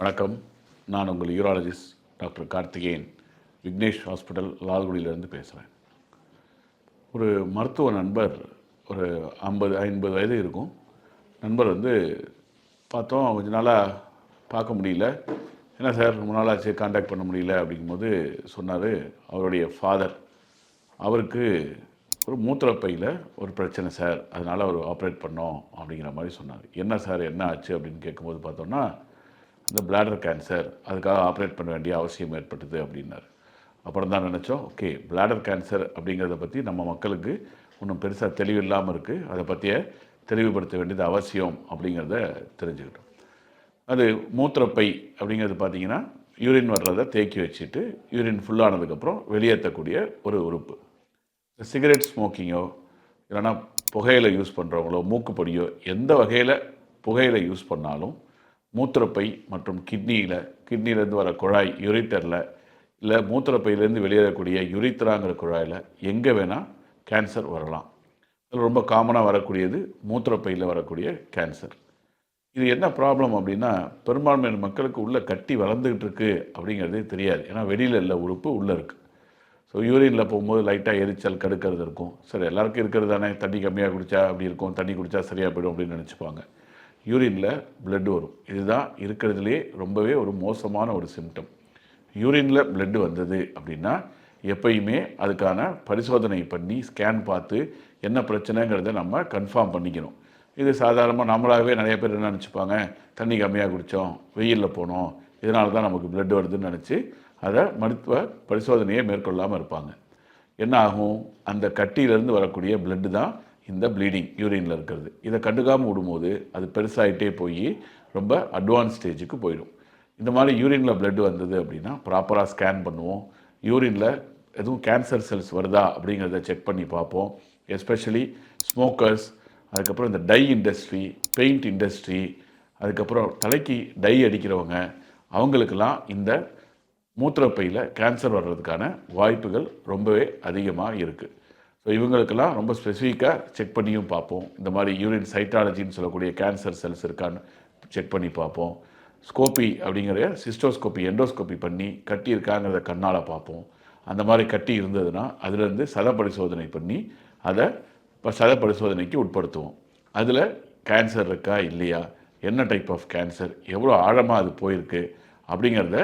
வணக்கம். நான் உங்கள் urologist doctor Karthikeyan. Vignesh hospital லால்குடியிலேருந்து பேசுகிறேன் ஒரு மருத்துவ நண்பர் ஒரு ஐம்பது ஐம்பது வயது இருக்கும். நண்பர் வந்து பார்த்தோம் கொஞ்ச நாளாக பார்க்க முடியல. என்ன சார் ரொம்ப நாளாச்சு காண்டாக்ட் பண்ண முடியல அப்படிங்கும்போது சொன்னார் அவருடைய ஃபாதர் அவருக்கு ஒரு மூத்திரப்பையில் ஒரு பிரச்சனை சார் அதனால் அவர் ஆப்ரேட் பண்ணோம் அப்படிங்கிற மாதிரி சொன்னார். என்ன சார் என்ன ஆச்சு அப்படின்னு கேட்கும்போது பார்த்தோன்னா இந்த பிளாடர் கேன்சர் அதுக்காக ஆப்ரேட் பண்ண வேண்டிய அவசியம் ஏற்பட்டது அப்படின்னாரு. அப்புறம் தான் நினச்சோம் ஓகே பிளாடர் கேன்சர் அப்படிங்கிறத பற்றி நம்ம மக்களுக்கு ஒன்றும் பெருசாக தெளிவு இல்லாமல் இருக்குது அதை பற்றிய தெளிவுபடுத்த வேண்டியது அவசியம் அப்படிங்கிறத தெரிஞ்சுக்கிட்டோம். அது மூத்திரப்பை அப்படிங்கிறது பார்த்தீங்கன்னா யூரின் வர்றதை தேக்கி வச்சுட்டு யூரின் ஃபுல்லானதுக்கப்புறம் வெளியேற்றக்கூடிய ஒரு உறுப்பு. சிகரெட் ஸ்மோக்கிங்கோ இல்லைன்னா புகையில யூஸ் பண்ணுறவங்களோ மூக்குப்பொடியோ எந்த வகையில் புகையில யூஸ் பண்ணாலும் மூத்திரப்பை மற்றும் கிட்னியில் கிட்னிலேருந்து வர குழாய் யுரிட்டரில் இல்லை மூத்திரப்பையிலேருந்து வெளியேறக்கூடிய யுரித்ராங்கிற குழாயில் எங்கே வேணால் கேன்சர் வரலாம். அதில் ரொம்ப காமனாக வரக்கூடியது மூத்திரப்பையில் வரக்கூடிய கேன்சர். இது என்ன ப்ராப்ளம் அப்படின்னா பெரும்பான்மையான மக்களுக்கு உள்ளே கட்டி வளர்ந்துக்கிட்டு இருக்குது அப்படிங்கிறதே தெரியாது. ஏன்னா வெளியில் இல்லை உறுப்பு உள்ளே இருக்குது ஸோ யூரினில் போகும்போது லைட்டாக எரிச்சல் கடுக்கிறது இருக்கும். சரி எல்லாருக்கும் இருக்கிறது தானே. தண்ணி கம்மியாக குடித்தா அப்படி இருக்கும் தண்ணி குடித்தா சரியாக போயிடும் அப்படின்னு நினச்சிப்பாங்க. யூரினில் பிளட் வரும். இதுதான் இருக்கிறதுலே ரொம்பவே ஒரு மோசமான ஒரு சிம்டம் யூரினில் blood வந்தது அப்படின்னா எப்பயுமே அதுக்கான பரிசோதனை பண்ணி ஸ்கேன் பார்த்து என்ன பிரச்சனைங்கிறத நம்ம கன்ஃபார்ம் பண்ணிக்கணும். இது சாதாரணமாக நம்மளாகவே நிறைய பேர் என்ன நினச்சிப்பாங்க? தண்ணி கம்மியாக குடித்தோம் வெயிலில் போனோம் இதனால தான் நமக்கு பிளட் வருதுன்னு நினச்சி அதை மருத்துவ பரிசோதனையை மேற்கொள்ளாமல் இருப்பாங்க. என்ன ஆகும்? அந்த கட்டியிலேருந்து வரக்கூடிய பிளட்டு தான் இந்த ப்ளீடிங் யூரினில் இருக்கிறது. இதை கண்டுக்காமல் விடும்போது அது பெருசாகிட்டே போய் ரொம்ப அட்வான்ஸ் ஸ்டேஜுக்கு போயிடும். இந்த மாதிரி யூரினில் blood வந்தது அப்படின்னா ப்ராப்பராக ஸ்கேன் பண்ணுவோம். யூரினில் எதுவும் கேன்சர் செல்ஸ் வருதா அப்படிங்கிறத செக் பண்ணி பார்ப்போம். எஸ்பெஷலி ஸ்மோக்கர்ஸ் அதுக்கப்புறம் இந்த டை இண்டஸ்ட்ரி பெயிண்ட் இண்டஸ்ட்ரி அதுக்கப்புறம் தலைக்கு டை அடிக்கிறவங்க அவங்களுக்கெல்லாம் இந்த மூத்திரப்பையில் கேன்சர் வர்றதுக்கான வாய்ப்புகள் ரொம்பவே அதிகமாக இருக்குது ஸோ இவங்களுக்கெல்லாம் ரொம்ப ஸ்பெசிஃபிக்காக செக் பண்ணியும் பார்ப்போம். இந்த மாதிரி யூரின் சைட்டாலஜின்னு சொல்லக்கூடிய கேன்சர் செல்ஸ் இருக்கான்னு செக் பண்ணி பார்ப்போம். ஸ்கோப்பி அப்படிங்கிற சிஸ்டோஸ்கோப்பி எண்டோஸ்கோப்பி பண்ணி கட்டி இருக்காங்கிறத கண்ணால் பார்ப்போம். அந்த மாதிரி கட்டி இருந்ததுன்னா அதுலேருந்து சத பரிசோதனை பண்ணி அதை இப்போ சத பரிசோதனைக்கு உட்படுத்துவோம். அதில் கேன்சர் இருக்கா இல்லையா? என்ன டைப் ஆஃப் கேன்சர் எவ்வளோ ஆழமாக அது போயிருக்கு? அப்படிங்கிறத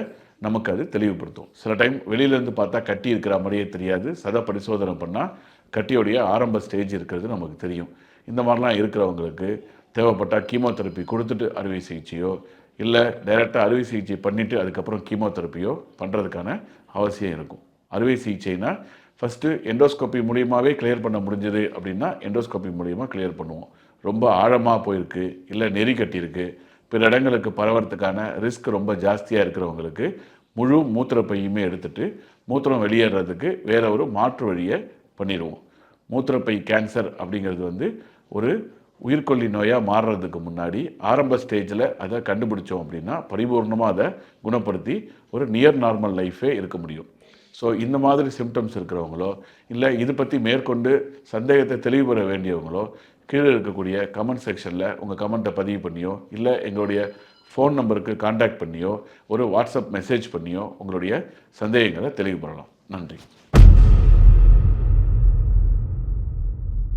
நமக்கு அது தெளிவுபடுத்தும். சில டைம் வெளியிலேருந்து பார்த்தா கட்டி இருக்கிற மாதிரியே தெரியாது. சத பரிசோதனை பண்ணால் கட்டியோடைய ஆரம்ப ஸ்டேஜ் இருக்கிறது நமக்கு தெரியும். இந்த மாதிரிலாம் இருக்கிறவங்களுக்கு தேவைப்பட்டால் கீமோதெரப்பி கொடுத்துட்டு அறுவை சிகிச்சையோ இல்லை டைரெக்டாக அறுவை சிகிச்சை பண்ணிவிட்டு அதுக்கப்புறம் கீமோதெரப்பியோ பண்ணுறதுக்கான அவசியம் இருக்கும். அறுவை சிகிச்சைனா ஃபஸ்ட்டு எண்டோஸ்கோப்பி மூலியமாகவே கிளியர் பண்ண முடிஞ்சது அப்படின்னா எண்டோஸ்கோப்பி மூலியமாக கிளியர் பண்ணுவோம். ரொம்ப ஆழமாக போயிருக்கு இல்லை நெறி கட்டியிருக்கு. பிற இடங்களுக்கு பரவறதுக்கான ரிஸ்க் ரொம்ப ஜாஸ்தியாக இருக்கிறவங்களுக்கு முழு மூத்திரப்பையுமே எடுத்துகிட்டு மூத்திரம் வெளியேறதுக்கு வேற ஒரு மாற்று வழியை பண்ணிடுவோம். மூத்திரப்பை கேன்சர் அப்படிங்கிறது வந்து ஒரு உயிர்கொல்லி நோயாக மாறுறதுக்கு முன்னாடி ஆரம்ப ஸ்டேஜில் அதை கண்டுபிடிச்சோம் அப்படின்னா பரிபூர்ணமாக அதை குணப்படுத்தி ஒரு நியர் நார்மல் லைஃபே இருக்க முடியும். ஸோ இந்த மாதிரி சிம்டம்ஸ் இருக்கிறவங்களோ இல்லை இது பற்றி மேற்கொண்டு சந்தேகத்தை தெளிவு பெற வேண்டியவங்களோ கீழே இருக்கக்கூடிய கமெண்ட் செக்ஷனில் உங்கள் கமெண்ட்டை பதிவு பண்ணியோ இல்லை எங்களுடைய ஃபோன் நம்பருக்கு காண்டாக்ட் பண்ணியோ ஒரு வாட்ஸ்அப் மெசேஜ் பண்ணியோ உங்களுடைய சந்தேகங்களை தெளிவு பெறலாம் நன்றி.